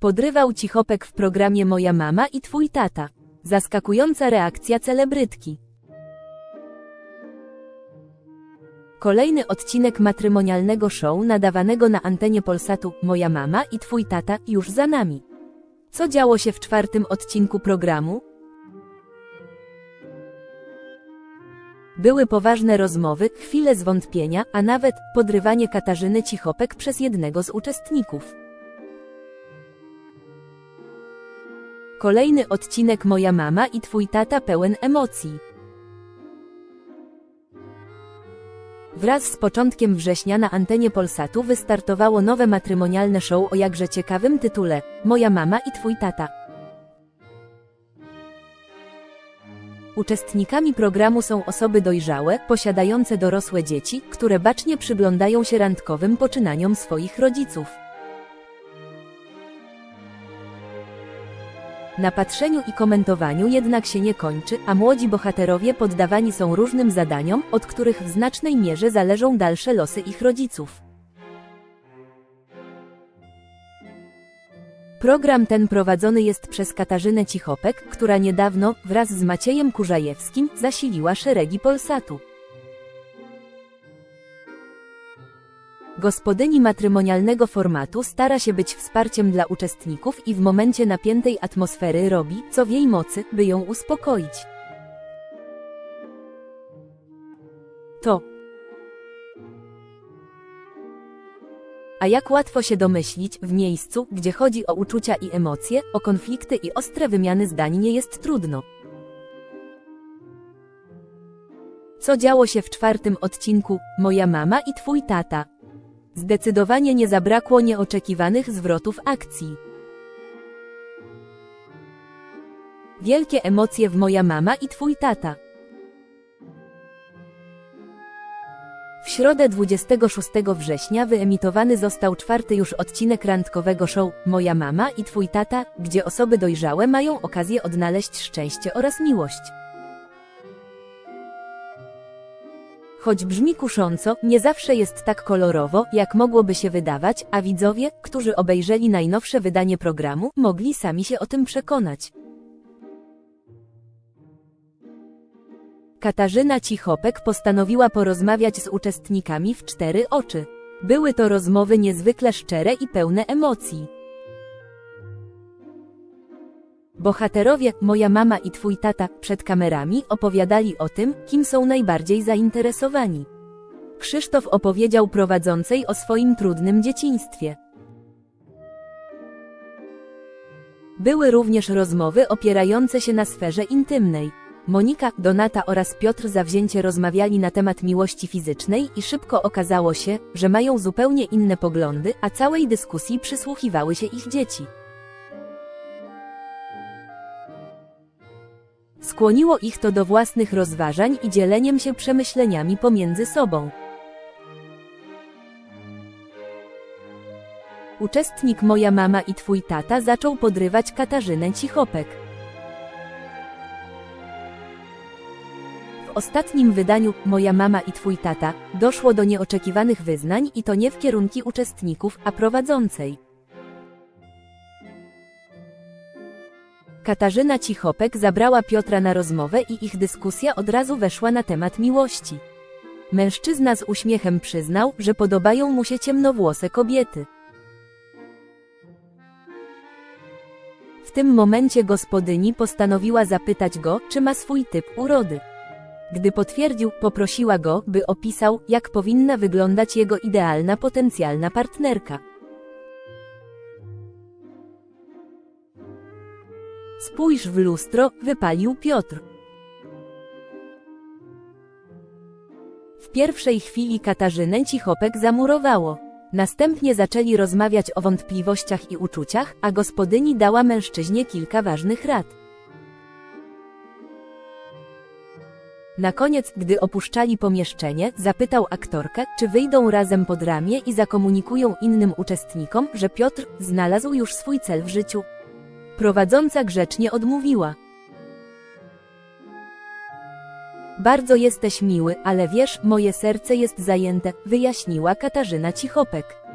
Podrywał Cichopek w programie Moja mama i twój tata. Zaskakująca reakcja celebrytki. Kolejny odcinek matrymonialnego show nadawanego na antenie Polsatu Moja mama i twój tata już za nami. Co działo się w czwartym odcinku programu? Były poważne rozmowy, chwile zwątpienia, a nawet podrywanie Katarzyny Cichopek przez jednego z uczestników. Kolejny odcinek Moja mama i twój tata pełen emocji. Wraz z początkiem września na antenie Polsatu wystartowało nowe matrymonialne show o jakże ciekawym tytule Moja mama i twój tata. Uczestnikami programu są osoby dojrzałe, posiadające dorosłe dzieci, które bacznie przyglądają się randkowym poczynaniom swoich rodziców. Na patrzeniu i komentowaniu jednak się nie kończy, a młodzi bohaterowie poddawani są różnym zadaniom, od których w znacznej mierze zależą dalsze losy ich rodziców. Program ten prowadzony jest przez Katarzynę Cichopek, która niedawno, wraz z Maciejem Kurzajewskim, zasiliła szeregi Polsatu. Gospodyni matrymonialnego formatu stara się być wsparciem dla uczestników i w momencie napiętej atmosfery robi, co w jej mocy, by ją uspokoić. To. A jak łatwo się domyślić, w miejscu, gdzie chodzi o uczucia i emocje, o konflikty i ostre wymiany zdań nie jest trudno. Co działo się w czwartym odcinku Moja mama i twój tata? Zdecydowanie nie zabrakło nieoczekiwanych zwrotów akcji. Wielkie emocje w Moja mama i twój tata. W środę 26 września wyemitowany został czwarty już odcinek randkowego show Moja mama i twój tata, gdzie osoby dojrzałe mają okazję odnaleźć szczęście oraz miłość. Choć brzmi kusząco, nie zawsze jest tak kolorowo, jak mogłoby się wydawać, a widzowie, którzy obejrzeli najnowsze wydanie programu, mogli sami się o tym przekonać. Katarzyna Cichopek postanowiła porozmawiać z uczestnikami w cztery oczy. Były to rozmowy niezwykle szczere i pełne emocji. Bohaterowie, moja mama i twój tata, przed kamerami opowiadali o tym, kim są najbardziej zainteresowani. Krzysztof opowiedział prowadzącej o swoim trudnym dzieciństwie. Były również rozmowy opierające się na sferze intymnej. Monika, Donata oraz Piotr zawzięcie rozmawiali na temat miłości fizycznej i szybko okazało się, że mają zupełnie inne poglądy, a całej dyskusji przysłuchiwały się ich dzieci. Skłoniło ich to do własnych rozważań i dzieleniem się przemyśleniami pomiędzy sobą. Uczestnik Moja mama i twój tata zaczął podrywać Katarzynę Cichopek. W ostatnim wydaniu Moja mama i twój tata doszło do nieoczekiwanych wyznań i to nie w kierunku uczestników, a prowadzącej. Katarzyna Cichopek zabrała Piotra na rozmowę i ich dyskusja od razu weszła na temat miłości. Mężczyzna z uśmiechem przyznał, że podobają mu się ciemnowłose kobiety. W tym momencie gospodyni postanowiła zapytać go, czy ma swój typ urody. Gdy potwierdził, poprosiła go, by opisał, jak powinna wyglądać jego idealna potencjalna partnerka. Spójrz w lustro, wypalił Piotr. W pierwszej chwili Katarzynę Cichopek zamurowało. Następnie zaczęli rozmawiać o wątpliwościach i uczuciach, a gospodyni dała mężczyźnie kilka ważnych rad. Na koniec, gdy opuszczali pomieszczenie, zapytał aktorkę, czy wyjdą razem pod ramię i zakomunikują innym uczestnikom, że Piotr znalazł już swój cel w życiu. Prowadząca grzecznie odmówiła. Bardzo jesteś miły, ale wiesz, moje serce jest zajęte, wyjaśniła Katarzyna Cichopek.